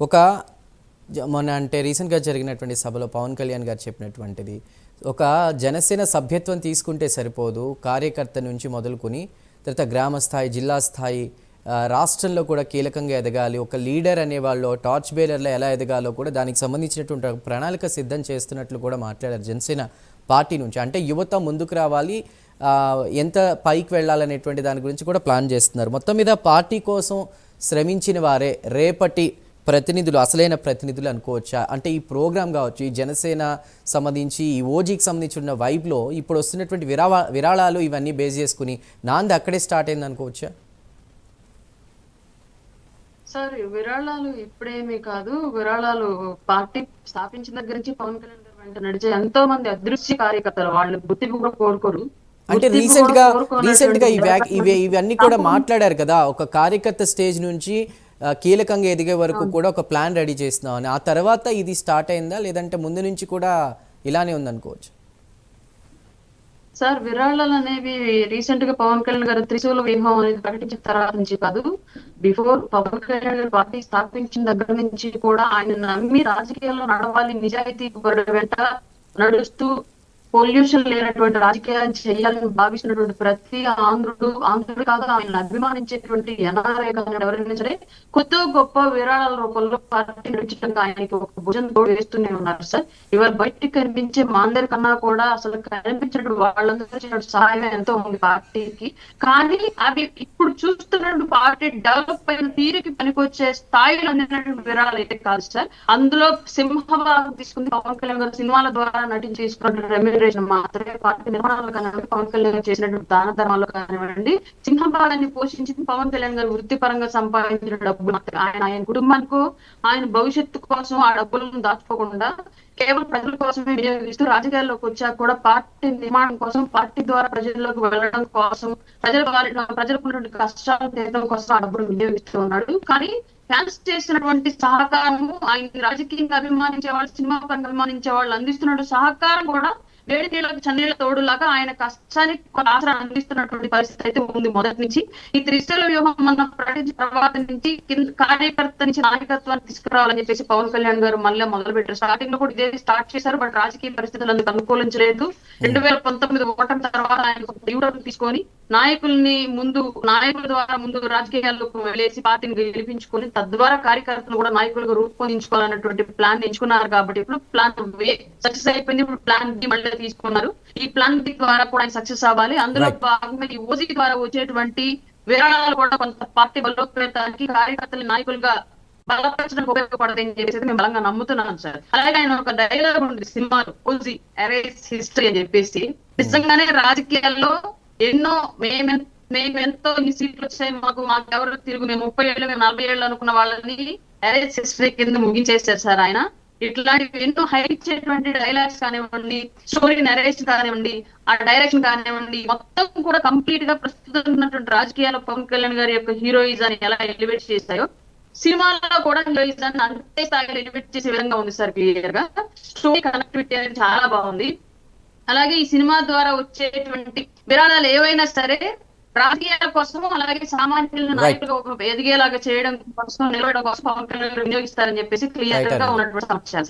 ఒక మొన్న అంటే రీసెంట్గా జరిగినటువంటి సభలో పవన్ కళ్యాణ్ గారు చెప్పినటువంటిది. ఒక జనసేన సభ్యత్వం తీసుకుంటే సరిపోదు కార్యకర్త నుంచి మొదలుకొని తర్వాత గ్రామ స్థాయి జిల్లా స్థాయి రాష్ట్రంలో కూడా కీలకంగా ఎదగాలి ఒక లీడర్ అనేవాళ్ళు టార్చ్ బేలర్లో ఎలా ఎదగాలో కూడా దానికి సంబంధించినటువంటి ప్రణాళిక సిద్ధం చేస్తున్నట్లు కూడా మాట్లాడారు జనసేన పార్టీ నుంచి. అంటే యువత ముందుకు రావాలి ఎంత పైకి వెళ్ళాలనేటువంటి దాని గురించి కూడా ప్లాన్ చేస్తున్నారు. మొత్తం మీద పార్టీ కోసం శ్రమించిన వారే రేపటి ప్రతినిధులు అసలైన ప్రతినిధులు అనుకోవచ్చా? అంటే ఈ ప్రోగ్రామ్ కావచ్చు ఈ జనసేన సంబంధించి ఈ ఓజీకి సంబంధించి ఉన్న వైబ్లో ఇప్పుడు వస్తున్నటువంటి విరాళ విరాళాలు ఇవన్నీ బేస్ చేసుకుని నాంది అక్కడే స్టార్ట్ అయింది అనుకోవచ్చా? సార్ విరాళాలు ఇప్పుడేమీ కాదు. విరాళాలు పార్టీ స్థాపించిన దగ్గర నుంచి పవన్ కళ్యాణ్ గారి వెంట నడిచే ఎంతో మంది అదృశ్య కార్యకర్తలు వాళ్ళు గుర్తింపు కూడా కోరుకోరు. అంటే రీసెంట్గా రీసెంట్గా ఇవన్నీ కూడా మాట్లాడారు కదా. ఒక కార్యకర్త స్టేజ్ నుంచి కీలకంగా ఎదిగే వరకు కూడా ఒక ప్లాన్ రెడీ చేస్తున్నాం అని ఆ తర్వాత ఇది స్టార్ట్ అయిందా? లేదంటే ముందు నుంచి కూడా ఇలానే ఉందనుకోవచ్చు? సార్ విరాళాలు అనేవి రీసెంట్గా పవన్ కళ్యాణ్ గారు త్రిశూల వ్యూహం అనేది ప్రకటించిన తర్వాత నుంచి కాదు. బిఫోర్ పవన్ కళ్యాణ్ గారు పార్టీ స్థాపించిన దగ్గర నుంచి కూడా ఆయన నమ్మి రాజకీయాల్లో నడవాలి నిజాయితీ వెంట నడుస్తూ పొల్యూషన్ లేనటువంటి రాజకీయాలు చేయాలని భావిస్తున్నటువంటి ప్రతి ఆంధ్రుడు ఆంధ్రుడు కాదు ఆయన అభిమానించేటువంటి ఎన్ఆర్ఐ కానీ ఎవరైనా సరే కొత్త గొప్ప విరాళాల రూపంలో పార్టీ నడిచడానికి ఆయనకి ఒక భుజం తోడు వేస్తూనే ఉన్నారు సార్. ఇవాళ బయటికి కనిపించే మా అందరికన్నా కూడా అసలు కనిపించినటువంటి వాళ్ళందరూ సహాయం ఎంతో ఉంది పార్టీకి. కానీ అవి ఇప్పుడు చూస్తున్నటువంటి పార్టీ డెవలప్ అయిన తీరుకి పనికొచ్చే స్థాయిలో అందినటువంటి విరాళాలు అయితే కాదు సార్. అందులో సింహభాగం తీసుకుంది పవన్ కళ్యాణ్ గారు సినిమాల ద్వారా నటించి తీసుకున్నటువంటి రెమ్యూనరేషన్ మాత్రమే పార్టీ నిర్మాణాలు కానివ్వండి పవన్ కళ్యాణ్ చేసినటువంటి దాన ధర్మాలు కానివ్వండి సింహభాగాన్ని పోషించింది పవన్ కళ్యాణ్ గారు వృత్తిపరంగా సంపాదించిన డబ్బులు మాత్రమే. ఆయన ఆయన కుటుంబానికి ఆయన భవిష్యత్తు కోసం ఆ డబ్బులను దాచుకోకుండా కేవలం ప్రజల కోసమే వినియోగిస్తూ రాజకీయాల్లోకి వచ్చాక కూడా పార్టీ నిర్మాణం కోసం పార్టీ ద్వారా ప్రజల్లోకి వెళ్ళడం కోసం ప్రజల వారి ప్రజలకు ఉన్నటువంటి కష్టాలు తీర్చడం కోసం ఆ డబ్బులు వినియోగిస్తూ ఉన్నాడు. కానీ ఫ్యాన్స్ చేస్తున్నటువంటి సహకారము ఆయన రాజకీయంగా అభిమానించే వాళ్ళు సినిమా పరంగా అభిమానించే వాళ్ళు అందిస్తున్న సహకారం కూడా వేడి నీళ్ళకి చన్నీళ్ళ తోడులాగా ఆయన కష్టానికి ఆసరా అందిస్తున్నటువంటి పరిస్థితి అయితే ఉంది మొదటి నుంచి. ఈ త్రిశూల వ్యూహం మన ప్రకటించిన తర్వాత నుంచి కార్యకర్త నుంచి నాయకత్వాన్ని తీసుకురావాలని చెప్పేసి పవన్ కళ్యాణ్ గారు మళ్ళీ మొదలు పెట్టారు స్టార్టింగ్లో కూడా ఇదే స్టార్ట్ చేశారు బట్ రాజకీయ పరిస్థితులు అందుకు అనుకూలించలేదు. రెండు వేల పంతొమ్మిది ఓటమి తర్వాత ఆయన యూటర్న్ తీసుకొని నాయకుల్ని ముందు నాయకుల ద్వారా ముందు రాజకీయాల్లోకి వెళ్ళేసి పార్టీని గెలిపించుకొని తద్వారా కార్యకర్తలు కూడా నాయకులుగా రూపొందించుకోవాలన్నటువంటి ప్లాన్ ఎంచుకున్నారు కాబట్టి ఇప్పుడు ప్లాన్ సక్సెస్ అయిపోయింది. ఇప్పుడు ప్లాన్ బి మళ్ళీ తీసుకున్నారు. ఈ ప్లాన్ ద్వారా కూడా ఆయన సక్సెస్ అవ్వాలి. అందులో. భాగంగా ఈ ఓజీ ద్వారా వచ్చేటువంటి విరాళాలు కూడా కొంత పార్టీ బలోపేతానికి కార్యకర్తలు నాయకులుగా బలపరచడానికి ఉపయోగపడతాయని చెప్పేసి మేము బలంగా నమ్ముతున్నాను సార్. అలాగే ఆయన ఒక డైలాగ్ ఉంది సినిమాలో ఓజీ అరేస్ హిస్టరీ అని చెప్పేసి. నిజంగానే రాజకీయాల్లో ఎన్నో మేము మేము ఎంతో ఈ సీట్లు వచ్చాయి మాకు మాకు ఎవరు తిరుగు మేము ముప్పై ఏళ్ళు మేము నలభై ఏళ్ళు అనుకున్న వాళ్ళని అరేస్ హిస్టరీ కింద ముగించేశారు సార్ ఆయన. ఇట్లాంటివి ఎన్నో హైట్ డైలాగ్స్ కానివ్వండి స్టోరీ నరేషన్ కానివ్వండి ఆ డైరెక్షన్ కానివ్వండి మొత్తం కూడా కంప్లీట్గా ప్రస్తుతం ఉన్నటువంటి రాజకీయాల పవన్ కళ్యాణ్ గారి యొక్క హీరోయిజాన్ని ఎలా ఎలివేట్ చేస్తాయో సినిమాలో కూడా హీరోయిజాన్ని అంతే స్థాయిలో ఎలివేట్ చేసే విధంగా ఉంది సార్ క్లియర్గా. స్టోరీ కనెక్టివిటీ అనేది చాలా బాగుంది. అలాగే ఈ సినిమా ద్వారా వచ్చేటువంటి విరాళాలు ఏవైనా సరే రాజకీయాల కోసం అలాగే. నాయకులుగా ఒక ఎదిగేలాగా చేయడం కోసం నిలవడం కోసం పవన్ కళ్యాణ్ వినియోగిస్తారని చెప్పేసి క్లియర్గా. ఉన్నటువంటి సమాచారం